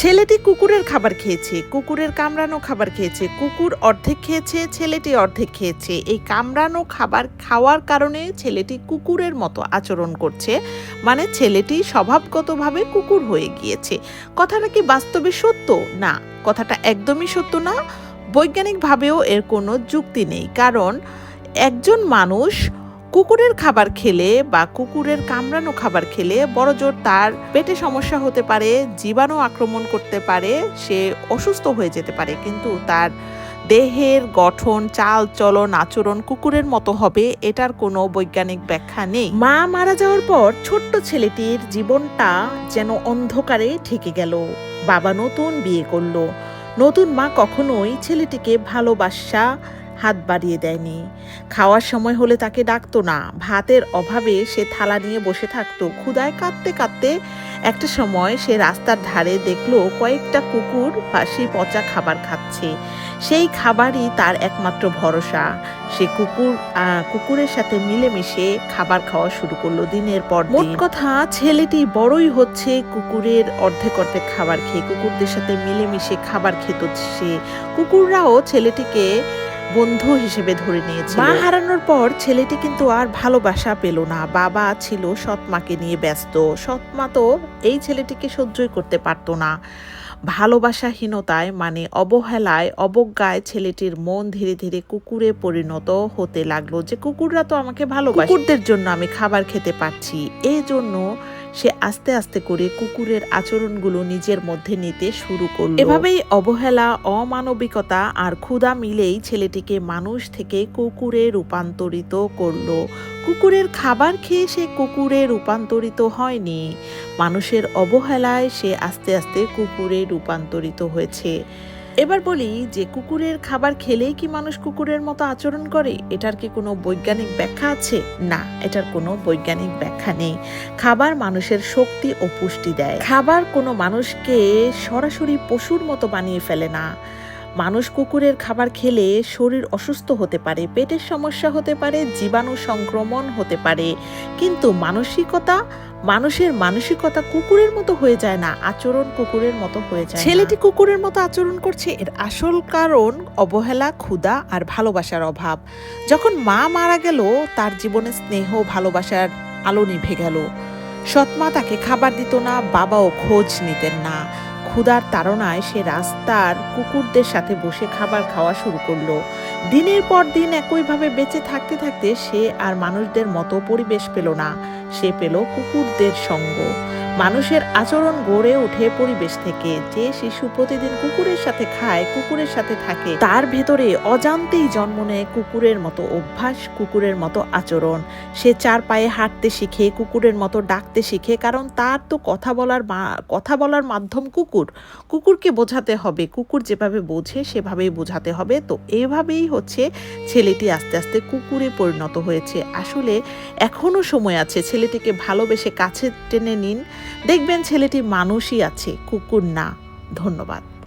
ছেলেটি কুকুরের খাবার খেয়েছে, কুকুরের কামড়ানো খাবার খেয়েছে, কুকুর অর্ধেক খেয়েছে, ছেলেটি অর্ধেক খেয়েছে। এই কামড়ানো খাবার খাওয়ার কারণে ছেলেটি কুকুরের মতো আচরণ করছে মানে ছেলেটি স্বভাবগতভাবে কুকুর হয়ে গিয়েছে। কথাটা কি বাস্তবে সত্য? না, কথাটা একদমই সত্য না। বৈজ্ঞানিকভাবেও এর কোনো যুক্তি নেই, কারণ একজন মানুষ কুকুরের খাবার খেলে বা কুকুরের কামড়ানো খাবার খেলে বড়জোর তার পেটে সমস্যা হতে পারে, জীবাণু আক্রমণ করতে পারে, সে অসুস্থ হয়ে যেতে পারে। কিন্তু তার দেহের গঠন, চাল চলন, আচরণ কুকুরের মতো হবে, এটার কোনো বৈজ্ঞানিক ব্যাখ্যা নেই। মা মারা যাওয়ার পর ছোট্ট ছেলেটির জীবনটা যেন অন্ধকারে ঠেকে গেল। বাবা নতুন বিয়ে করল। নতুন মা কখনোই ছেলেটিকে ভালোবাসা হাত বাড়িয়ে দেয়নি। খাওয়ার সময় হলে তাকে ডাকতো না। ভাতের অভাবে সে থালা নিয়ে বসে থাকতো। ক্ষুদায় কাঁদতে কাঁদতে একটা সময় সে রাস্তার ধারে দেখল কয়েকটা কুকুর বাসি পচা খাবার খাচ্ছে। সেই খাবারই তার একমাত্র ভরসা। সে কুকুর কুকুরের সাথে মিলেমিশে খাবার খাওয়া শুরু করল দিনের পর মোট কথা, ছেলেটি বড়ই হচ্ছে কুকুরের অর্ধেক অর্ধেক খাবার খেয়ে। কুকুরদের সাথে মিলেমিশে খাবার খেত সে। কুকুররাও ছেলেটিকে বন্ধু হিসেবে ধরে নিয়েছে মা হারানোর পর ছেলেটি কিন্তু আর ভালোবাসা পেল না। বাবা ছিল সৎমাকে নিয়ে ব্যস্ত। সৎমা তো এই ছেলেটিকে সহ্যই করতে পারতো না। ভালোবাসাহীনতায় মানে অবহেলায় অবজ্ঞায় ছেলেটির মন ধীরে ধীরে কুকুরে পরিণত হতে লাগল যে কুকুররা তো আমাকে ভালোবাসে। কুকুরদের জন্য আমি খাবার খেতে পারছি। এই জন্য সে আস্তে আস্তে করে কুকুরের আচরণগুলো নিজের মধ্যে নিতে শুরু করল। এভাবেই অবহেলা অমানবিকতা আর ক্ষুধা মিলেই ছেলেটিকে মানুষ থেকে কুকুরে রূপান্তরিত করল। কুকুরের খাবার খেয়ে সে কুকুরে রূপান্তরিত হয়নি। মানুষের অবহেলায় সে আস্তে আস্তে কুকুরে রূপান্তরিত হয়েছে। এবার বলি, যে কুকুরের খাবার খেলেই কি মানুষ কুকুরের মতো আচরণ করে? এটার কি কোনো বৈজ্ঞানিক ব্যাখ্যা আছে? না, এটার কোনো বৈজ্ঞানিক ব্যাখ্যা নেই। খাবার মানুষের শক্তি ও পুষ্টি দেয়। খাবার কোনো মানুষকে সরাসরি পশুর মতো বানিয়ে ফেলে না। মানুষ কুকুরের খাবার খেলে শরীর অসুস্থ হতে পারে, পেটের সমস্যা হতে পারে, জীবাণু সংক্রমণ হতে পারে। কিন্তু মানসিকতা, মানুষের মানসিকতা কুকুরের মতো হয়ে যায় না, আচরণ কুকুরের মতো হয়ে যায় ছেলেটি কুকুরের মতো আচরণ করছে, এর আসল কারণ অবহেলা, ক্ষুধা আর ভালোবাসার অভাব। যখন মা মারা গেল, তার জীবনে স্নেহ, ভালোবাসার আলো নিভে গেল। সৎমা তাকে খাবার দিত না, বাবাও খোঁজ নিতেন না। ক্ষুধার তাড়নায় সে রাস্তার কুকুরদের সাথে বসে খাবার খাওয়া শুরু করল। দিনের পর দিন একইভাবে বেঁচে থাকতে থাকতে সে আর মানুষদের মতো পরিবেশ পেল না। সে পেল কুকুরদের সঙ্গ। মানুষের আচরণ গড়ে ওঠে পরিবেশ থেকে। যে শিশু প্রতিদিন কুকুরের সাথে খায়, কুকুরের সাথে থাকে, তার ভেতরে অজান্তেই জন্ম নেয় কুকুরের মতো অভ্যাস, কুকুরের মতো আচরণ। সে চার পায়ে হাঁটতে শিখে, কুকুরের মতো ডাকতে শিখে, কারণ তার তো কথা বলার কথা বলার মাধ্যম কুকুর। কুকুরকে বোঝাতে হবে, কুকুর যেভাবে বোঝে সেভাবেই বোঝাতে হবে। তো এভাবেই হচ্ছে ছেলেটি আস্তে আস্তে কুকুরে পরিণত হয়েছে। আসলে এখনও সময় আছে ছেলেটিকে ভালোবেসে কাছে টেনে নিন। দেখবেন ছেলেটি মানুষই আছে কুকুর না। ধন্যবাদ।